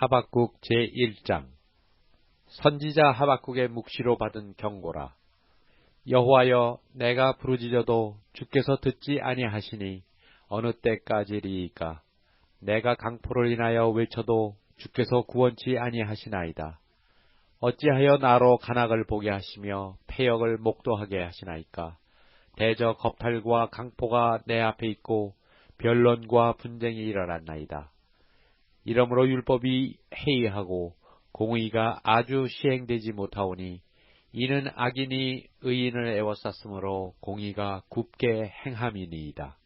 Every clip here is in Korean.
하박국 제1장 선지자 하박국의 묵시로 받은 경고라. 여호와여 내가 부르짖어도 주께서 듣지 아니하시니 어느 때까지리이까 내가 강포를 인하여 외쳐도 주께서 구원치 아니하시나이다. 어찌하여 나로 간악을 보게 하시며 폐역을 목도하게 하시나이까 대저 겁탈과 강포가 내 앞에 있고 변론과 분쟁이 일어났나이다. 이러므로 율법이 해이하고 공의가 아주 시행되지 못하오니 이는 악인이 의인을 애워쌌으므로 공의가 굽게 행함이니이다.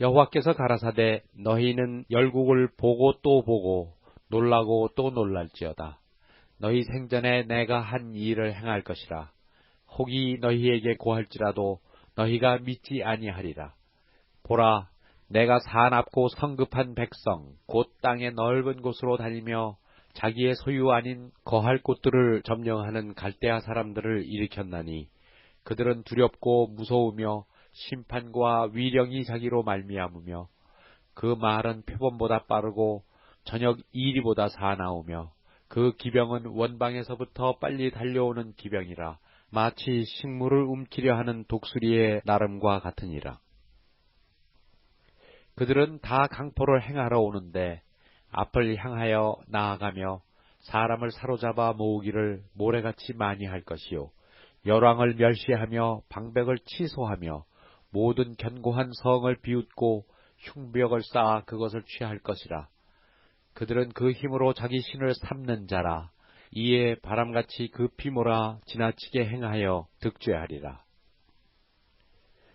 여호와께서 가라사대 너희는 열국을 보고 또 보고 놀라고 또 놀랄지어다. 너희 생전에 내가 한 일을 행할 것이라. 혹이 너희에게 고할지라도 너희가 믿지 아니하리라. 보라, 내가 사납고 성급한 백성, 곧 땅의 넓은 곳으로 다니며 자기의 소유 아닌 거할 곳들을 점령하는 갈대아 사람들을 일으켰나니 그들은 두렵고 무서우며 심판과 위령이 자기로 말미암으며 그 말은 표범보다 빠르고 저녁 이리보다 사나우며 그 기병은 원방에서부터 빨리 달려오는 기병이라 마치 식물을 움키려 하는 독수리의 나름과 같으니라. 그들은 다 강포를 행하러 오는데 앞을 향하여 나아가며 사람을 사로잡아 모으기를 모래같이 많이 할 것이요. 열왕을 멸시하며 방백을 취소하며 모든 견고한 성을 비웃고 흉벽을 쌓아 그것을 취할 것이라. 그들은 그 힘으로 자기 신을 삼는 자라. 이에 바람같이 그 피모라 지나치게 행하여 득죄하리라.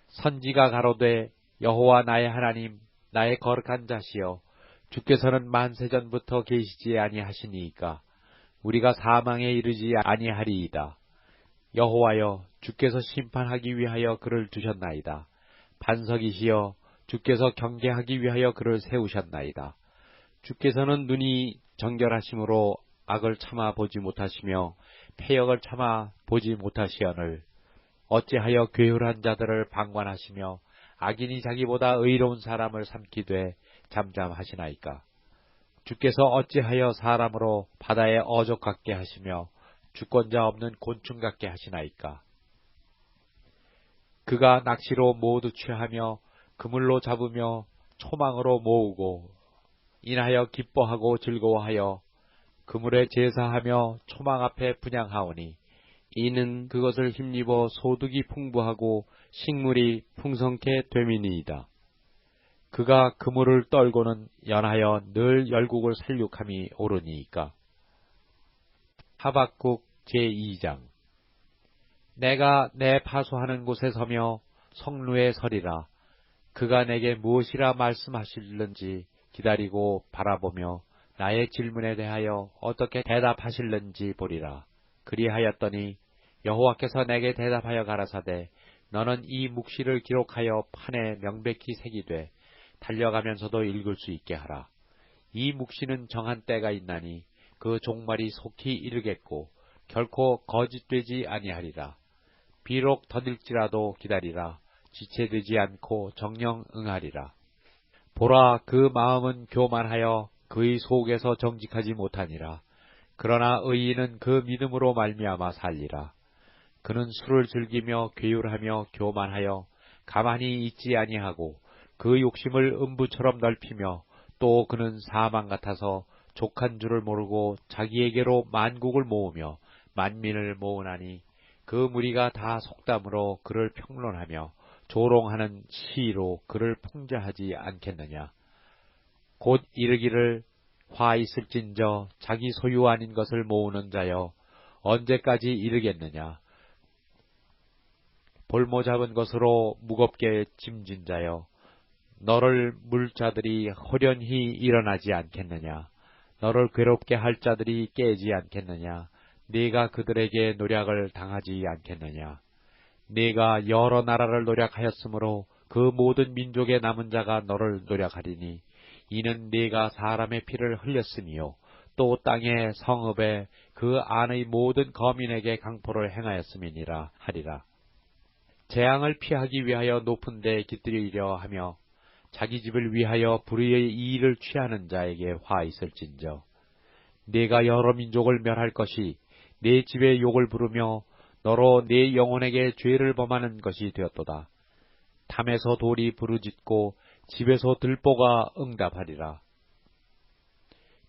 선지가 가로되 여호와 나의 하나님 나의 거룩한 자시여 주께서는 만세 전부터 계시지 아니하시니이까 우리가 사망에 이르지 아니하리이다. 여호와여 주께서 심판하기 위하여 그를 두셨나이다. 반석이시여 주께서 경계하기 위하여 그를 세우셨나이다. 주께서는 눈이 정결하심으로 악을 참아 보지 못하시며 폐역을 참아 보지 못하시언을 어찌하여 괴율한 자들을 방관하시며 악인이 자기보다 의로운 사람을 삼기되 잠잠하시나이까. 주께서 어찌하여 사람으로 바다에 어족 같게 하시며 주권자 없는 곤충 같게 하시나이까. 그가 낚시로 모두 취하며 그물로 잡으며 초망으로 모으고 인하여 기뻐하고 즐거워하여 그물에 제사하며 초망 앞에 분양하오니 이는 그것을 힘입어 소득이 풍부하고 식물이 풍성케 됨이니이다. 그가 그물을 떨고는 연하여 늘 열국을 살육함이 오르니이까. 하박국 제2장 내가 내 파수하는 곳에 서며 성루에 서리라. 그가 내게 무엇이라 말씀하실는지 기다리고 바라보며 나의 질문에 대하여 어떻게 대답하실는지 보리라. 그리하였더니 여호와께서 내게 대답하여 가라사대 너는 이 묵시를 기록하여 판에 명백히 새기되 달려가면서도 읽을 수 있게 하라. 이 묵시는 정한 때가 있나니 그 종말이 속히 이르겠고 결코 거짓되지 아니하리라. 비록 더딜지라도 기다리라. 지체되지 않고 정령 응하리라. 보라 그 마음은 교만하여 그의 속에서 정직하지 못하니라. 그러나 의인은 그 믿음으로 말미암아 살리라. 그는 술을 즐기며 괴율하며 교만하여 가만히 있지 아니하고 그 욕심을 음부처럼 넓히며 또 그는 사망 같아서 족한 줄을 모르고 자기에게로 만국을 모으며 만민을 모으나니 그 무리가 다 속담으로 그를 평론하며 조롱하는 시로 그를 풍자하지 않겠느냐. 곧 이르기를 화 있을진저 자기 소유 아닌 것을 모으는 자여 언제까지 이르겠느냐. 볼모 잡은 것으로 무겁게 짐진 자여 너를 물 자들이 호련히 일어나지 않겠느냐. 너를 괴롭게 할 자들이 깨지 않겠느냐. 네가 그들에게 노력을 당하지 않겠느냐. 네가 여러 나라를 노력하였으므로 그 모든 민족의 남은 자가 너를 노력하리니 이는 네가 사람의 피를 흘렸으니요 또 땅의 성읍에 그 안의 모든 거민에게 강포를 행하였음이니라 하리라. 재앙을 피하기 위하여 높은 데 깃들이려 하며 자기 집을 위하여 불의의 이의를 취하는 자에게 화 있을진저. 내가 여러 민족을 멸할 것이 내 집에 욕을 부르며 너로 내 영혼에게 죄를 범하는 것이 되었도다. 담에서 돌이 부르짖고 집에서 들보가 응답하리라.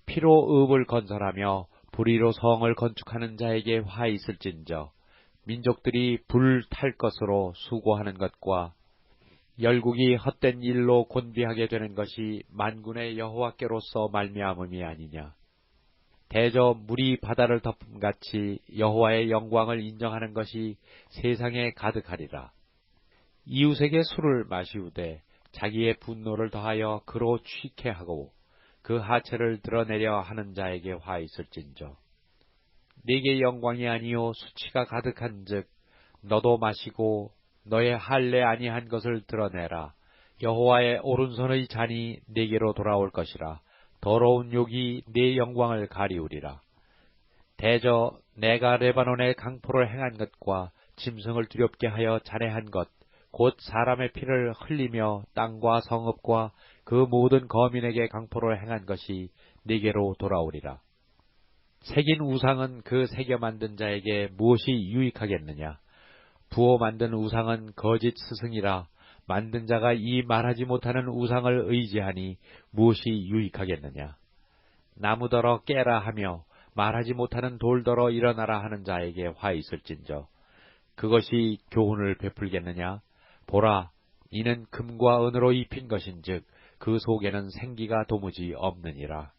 피로 읍을 건설하며 불의로 성을 건축하는 자에게 화 있을진저 민족들이 불탈 것으로 수고하는 것과 열국이 헛된 일로 곤비하게 되는 것이 만군의 여호와께로서 말미암음이 아니냐. 대저 물이 바다를 덮음 같이 여호와의 영광을 인정하는 것이 세상에 가득하리라. 이웃에게 술을 마시우되 자기의 분노를 더하여 그로 취케 하고 그 하체를 드러내려 하는 자에게 화 있을진저. 네게 영광이 아니요 수치가 가득한즉 너도 마시고 너의 할례 아니한 것을 드러내라. 여호와의 오른손의 잔이 네게로 돌아올 것이라. 더러운 욕이 네 영광을 가리우리라. 대저 내가 레바논의 강포를 행한 것과 짐승을 두렵게 하여 잔해한 것, 곧 사람의 피를 흘리며 땅과 성읍과 그 모든 거민에게 강포를 행한 것이 네게로 돌아오리라. 새긴 우상은 그 새겨 만든 자에게 무엇이 유익하겠느냐? 부어 만든 우상은 거짓 스승이라 만든 자가 이 말하지 못하는 우상을 의지하니 무엇이 유익하겠느냐? 나무더러 깨라 하며 말하지 못하는 돌더러 일어나라 하는 자에게 화 있을진저. 그것이 교훈을 베풀겠느냐? 보라, 이는 금과 은으로 입힌 것인즉 그 속에는 생기가 도무지 없느니라.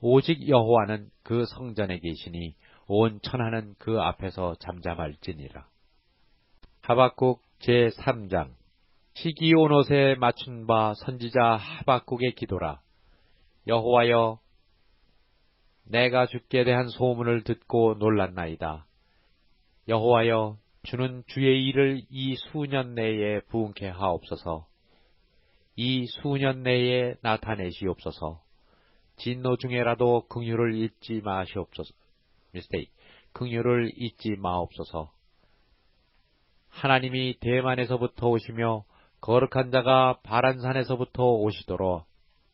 오직 여호와는 그 성전에 계시니 온 천하는 그 앞에서 잠잠할지니라. 하박국 제3장 시기 온 옷에 맞춘 바 선지자 하박국의 기도라. 여호와여 내가 주께 대한 소문을 듣고 놀랐나이다. 여호와여 주는 주의 일을 이 수년 내에 부응케 하옵소서. 이 수년 내에 나타내시옵소서. 진노 중에라도 긍휼을 잊지 마시옵소서. 미스테이. 긍휼을 잊지 마옵소서. 하나님이 대만에서부터 오시며 거룩한 자가 바란산에서부터 오시도록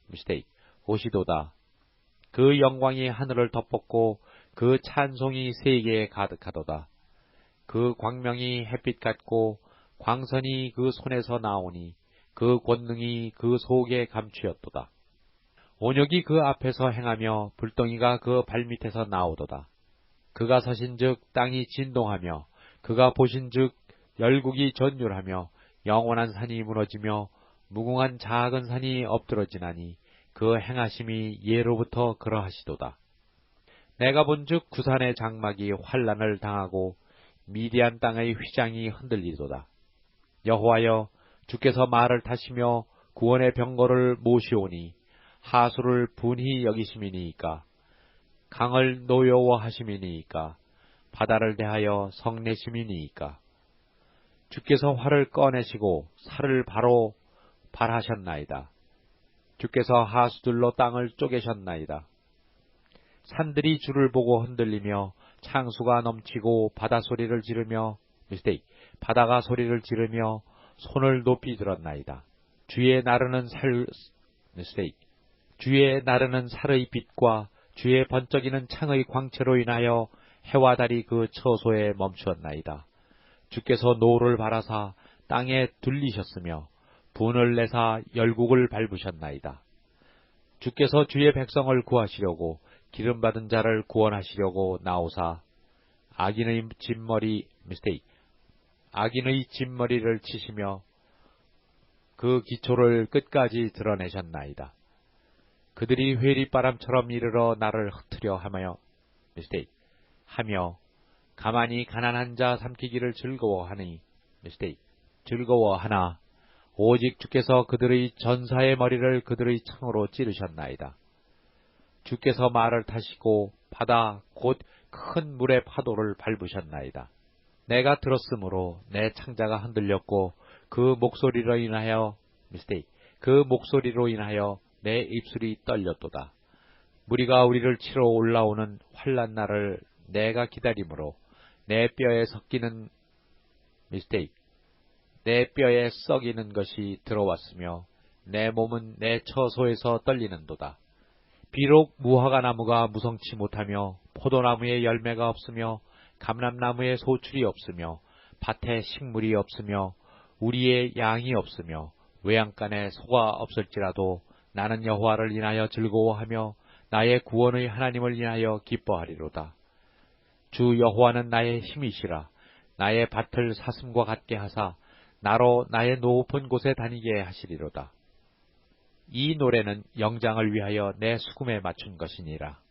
미스테이. 오시도다. 그 영광이 하늘을 덮었고 그 찬송이 세계에 가득하도다. 그 광명이 햇빛 같고 광선이 그 손에서 나오니 그 권능이 그 속에 감추었도다. 온역이 그 앞에서 행하며 불덩이가 그 발밑에서 나오도다. 그가 서신즉 땅이 진동하며 그가 보신즉 열국이 전율하며 영원한 산이 무너지며 무궁한 작은 산이 엎드러지나니 그 행하심이 예로부터 그러하시도다. 내가 본즉 구산의 장막이 환란을 당하고 미디안 땅의 휘장이 흔들리도다. 여호와여 주께서 말을 타시며 구원의 병거를 모시오니 하수를 분히 여기심이니이까 강을 노여워하심이니이까 바다를 대하여 성내심이니이까 주께서 활을 꺼내시고 살을 바로 발하셨나이다. 주께서 하수들로 땅을 쪼개셨나이다. 산들이 주를 보고 흔들리며 창수가 넘치고 바다 소리를 지르며 미스테이 바다가 소리를 지르며 손을 높이 들었나이다. 주의 나르는 살 미스테이 주의 나르는 살의 빛과 주의 번쩍이는 창의 광채로 인하여 해와 달이 그 처소에 멈추었나이다. 주께서 노를 바라사 땅에 둘리셨으며 분을 내사 열국을 밟으셨나이다. 주께서 주의 백성을 구하시려고 기름 받은 자를 구원하시려고 나오사 악인의 진머리 미스테이 악인의 진머리를 치시며 그 기초를 끝까지 드러내셨나이다. 그들이 회리바람처럼 이르러 나를 흩트려 하며 하며 가만히 가난한 자 삼키기를 즐거워하니 즐거워하나 오직 주께서 그들의 전사의 머리를 그들의 창으로 찌르셨나이다. 주께서 말을 타시고 바다 곧 큰 물의 파도를 밟으셨나이다. 내가 들었으므로 내 창자가 흔들렸고 그 목소리로 인하여 미스테이 그 목소리로 인하여 내 입술이 떨렸도다. 무리가 우리를 치러 올라오는 환란 날을 내가 기다림으로 내 뼈에 섞이는 미스테이크, 내 뼈에 썩이는 것이 들어왔으며 내 몸은 내 처소에서 떨리는도다. 비록 무화과 나무가 무성치 못하며 포도나무에 열매가 없으며 감람나무에 소출이 없으며 밭에 식물이 없으며 우리의 양이 없으며 외양간에 소가 없을지라도 나는 여호와를 인하여 즐거워하며 나의 구원의 하나님을 인하여 기뻐하리로다. 주 여호와는 나의 힘이시라. 나의 밭을 사슴과 같게 하사 나로 나의 높은 곳에 다니게 하시리로다. 이 노래는 영장을 위하여 내 수금에 맞춘 것이니라.